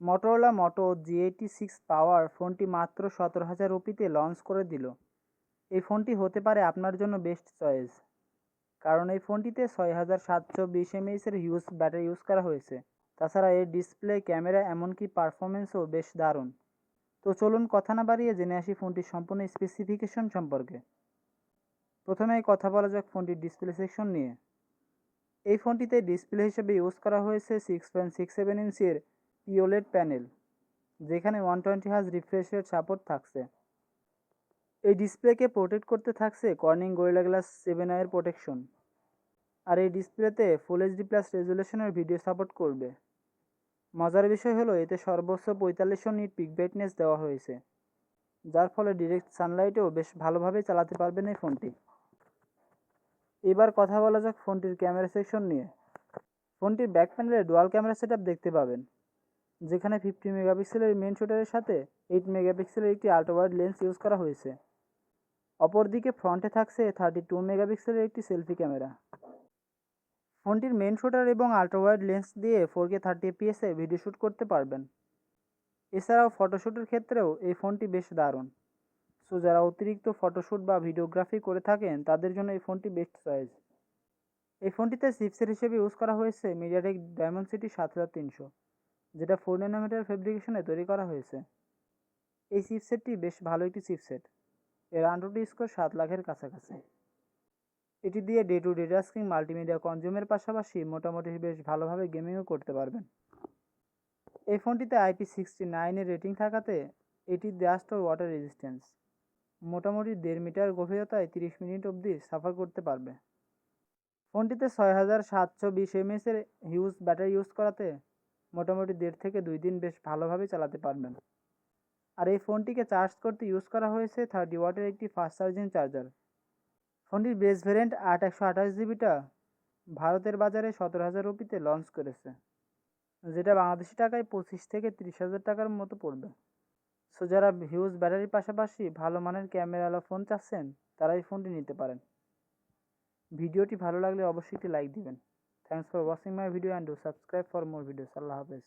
Motorola মোটো জি eighty six power ফোনটি মাত্র সতেরো হাজার রুপিতে লঞ্চ করে দিল। এই ফোনটি হতে পারে আপনার জন্য বেস্ট চয়েস কারণ এই ফোনটিতে ছয় হাজার সাতশো বিশ এমএইচের হিউজ ব্যাটারি ইউজ করা হয়েছে। তাছাড়া এর ডিসপ্লে ক্যামেরা এমনকি পারফরমেন্সও বেশ দারুণ। তো চলুন কথা না বাড়িয়ে জেনে আসি ফোনটির সম্পূর্ণ স্পেসিফিকেশন সম্পর্কে। প্রথমেই কথা বলা যাক ফোনটির ডিসপ্লে সেকশন নিয়ে। এই ফোনটিতে ডিসপ্লে হিসেবে ইউজ করা হয়েছে সিক্স পয়েন্ট সিক্স সেভেন ইঞ্চির পিওলেড প্যানেল, যেখানে one twenty has refresh rate support থাকছে। এই ডিসপ্লেকে প্রোটেক্ট করতে থাকছে কর্নিং গরিলা গ্লাস সেভেন আইয়ের প্রোটেকশন। আর এই ডিসপ্লেতে ফুল এইচডি প্লাস রেজুলেশনের ভিডিও সাপোর্ট করবে। মজার বিষয় হলো, এতে সর্বোচ্চ পঁয়তাল্লিশশো নিট পিক ব্রাইটনেস দেওয়া হয়েছে, যার ফলে ডিরেক্ট সানলাইটেও বেশ ভালোভাবে চালাতে পারবেন এই ফোনটি। এবার কথা বলা যাক ফোনটির ক্যামেরা সেকশন নিয়ে। ফোনটির ব্যাক প্যানেলে ডুয়াল ক্যামেরা সেটআপ দেখতে পাবেন। যেখানে ফিফটি মেগাপিক্সেলের মেন শুটারের সাথে এইট মেগাপিক্সেলের একটি আল্ট্রাওয়াইড লেন্স ইউজ করা হয়েছে। অপরদিকে ফ্রন্টে থাকছে থার্টি টু মেগাপিক্সেলের একটি সেলফি ক্যামেরা ফোনটির মেন শুটার এবং আল্ট্রাওয়াইড লেন্স দিয়ে ফোর কে থার্টি এপিএসে ভিডিও শ্যুট করতে পারবেন। এছাড়াও ফটোশ্যুটের ক্ষেত্রেও এই ফোনটি বেশ দারুণ। সো যারা অতিরিক্ত ফটোশ্যুট বা ভিডিওগ্রাফি করে থাকেন, তাদের জন্য এই ফোনটি বেস্ট চয়েস এই ফোনটিতে চিপসেট হিসেবে ইউজ করা হয়েছে মিডিয়াটেক ডায়মন্ড সিটি সাত হাজার তিনশো। যেটা ফোর ন্যানোমিটার ফেব্রিকেশনে তৈরি করা হয়েছে। এই চিপসেটটি বেশ ভালো একটি চিপসেট এর আন্ড্রয়েড স্কোর সাত লাখের কাছাকাছি। এটি দিয়ে day to day tasking multimedia কনজিউমের পাশাপাশি মোটামুটি বেশ ভালোভাবে গেমিংও করতে পারবেন। এই ফোনটিতে আইপি সিক্সটি নাইনের রেটিং থাকাতে এটি ডাস্ট ও ওয়াটার রেজিস্ট্যান্স মোটামুটি দেড় মিটার গভীরতায় তিরিশ মিনিট অবধি সাফার করতে পারবে। ফোনটিতে ছয় হাজার সাতশো বিশ এমএসের হিউজ ব্যাটারি ইউজ করাতে মোটামুটি দেড় থেকে দুই দিন বেশ ভালোভাবে চালাতে পারবেন। আর এই ফোনটিকে চার্জ করতে ইউজ করা হয়েছে থার্টি ওয়াটের একটি ফাস্ট চার্জিং চার্জার ফোনটির বেস ভ্যারিয়েন্ট আট একশো আঠাশ জিবিটা ভারতের বাজারে সতেরো হাজার রুপিতে লঞ্চ করেছে, যেটা বাংলাদেশি টাকায় পঁচিশ থেকে তিরিশ হাজার টাকার মতো পড়বে। সো যারা হিউজ ব্যাটারির পাশাপাশি ভালো মানের ক্যামেরাওয়ালা ফোন চাচ্ছেন তারা এই ফোনটি নিতে পারেন। ভিডিওটি ভালো লাগলে অবশ্যই একটি লাইক দিবেন। Thanks for watching my video and do subscribe for more videos. Allah Hafiz.